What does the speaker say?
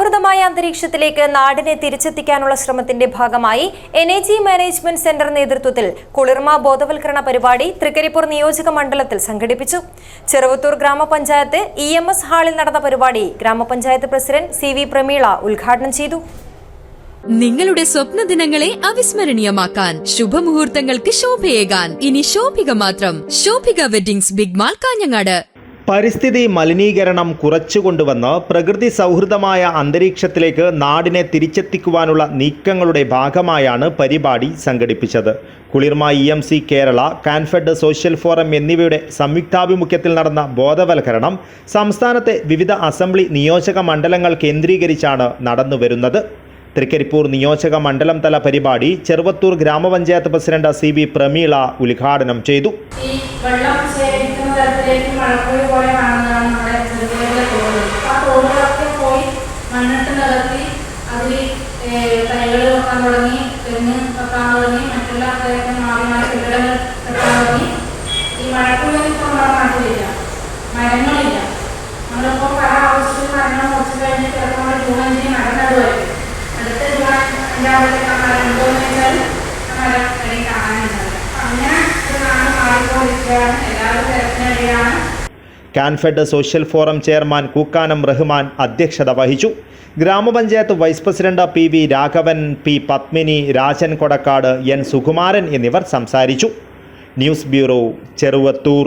സൗഹൃദമായ അന്തരീക്ഷത്തിലേക്ക് നാടിനെ തിരിച്ചെത്തിക്കാനുള്ള ശ്രമത്തിന്റെ ഭാഗമായി N A G management centre നേതൃത്വത്തിൽ കുളിർമ ബോധവൽക്കരണ പരിപാടി തൃക്കരിപ്പൂർ നിയോജക മണ്ഡലത്തിൽ സംഘടിപ്പിച്ചു. ചെറുവത്തൂർ ഗ്രാമപഞ്ചായത്ത് ഇ എം എസ് ഹാളിൽ നടന്ന പരിപാടി ഗ്രാമപഞ്ചായത്ത് പ്രസിഡന്റ് സി വി പ്രമീള ഉദ്ഘാടനം ചെയ്തു. നിങ്ങളുടെ സ്വപ്ന ദിനങ്ങളെ അവിസ്മരണീയമാക്കാൻ ശുഭമുഹൂർത്തങ്ങൾക്ക് ശോഭയേകാൻ. ഇനി ശോഭിക മാത്രം. Shobhika weddings big mall Kanhangad. പരിസ്ഥിതി മലിനീകരണം കുറച്ചുകൊണ്ടുവന്ന് പ്രകൃതി സൗഹൃദമായ അന്തരീക്ഷത്തിലേക്ക് നാടിനെ തിരിച്ചെത്തിക്കുവാനുള്ള നീക്കങ്ങളുടെ ഭാഗമായാണ് പരിപാടി സംഘടിപ്പിച്ചത്. കുളിർമ E M C Kerala Kanfed social forum എന്നിവയുടെ സംയുക്താഭിമുഖ്യത്തിൽ നടന്ന ബോധവൽക്കരണം സംസ്ഥാനത്തെ വിവിധ അസംബ്ലി നിയോജക മണ്ഡലങ്ങൾ കേന്ദ്രീകരിച്ചാണ് നടന്നുവരുന്നത്. തൃക്കരിപ്പൂർ നിയോജക മണ്ഡലം തല പരിപാടി ചെറുവത്തൂർ ഗ്രാമപഞ്ചായത്ത് പ്രസിഡന്റ് സി ബി പ്രമീള ഉദ്ഘാടനം ചെയ്തു. തരത്തിലേക്ക് മഴക്കുഴി പോലെ കാണുന്നതാണ് നമ്മുടെ ചെറുകിടയിലെ തോടുകൾ ആ തോടുകളൊക്കെ പോയി മണ്ണിട്ട് നികത്തി അതിൽ തൈകൾ വെക്കാൻ തുടങ്ങി തെങ്ങ് വെക്കാൻ തുടങ്ങി മറ്റുള്ള തരത്തിൽ മാറി മാറി കെട്ടിടങ്ങൾ വെക്കാൻ തുടങ്ങി. ഈ മഴക്കുഴി ഇപ്പോൾ നമ്മുടെ നാട്ടിലില്ല. മരങ്ങളില്ല. നമ്മളിപ്പോൾ പല ആവശ്യത്തിന് മരങ്ങൾ മുറിച്ച് കഴിഞ്ഞിട്ട് നമ്മൾ ജൂൺ അഞ്ചിന് മരം നടുവായിരിക്കും. അടുത്ത ജൂൺ അഞ്ചാമത്തെ മരം വെച്ചാൽ മരം കാണാനുണ്ടാവില്ല അങ്ങനെ ഒരു നാട് മാറിക്കൊണ്ടിരിക്കുകയാണ്. എല്ലാവരും തിരക്കിനിടയിലാണ് Kanfed social forum chairman Kookkanam Rahman അധ്യക്ഷത വഹിച്ചു. ഗ്രാമപഞ്ചായത്ത് vice president P V Raghavan P Padmini Rajan Kodakkad N Sukumaran എന്നിവർ സംസാരിച്ചു. News bureau Cheruvathur.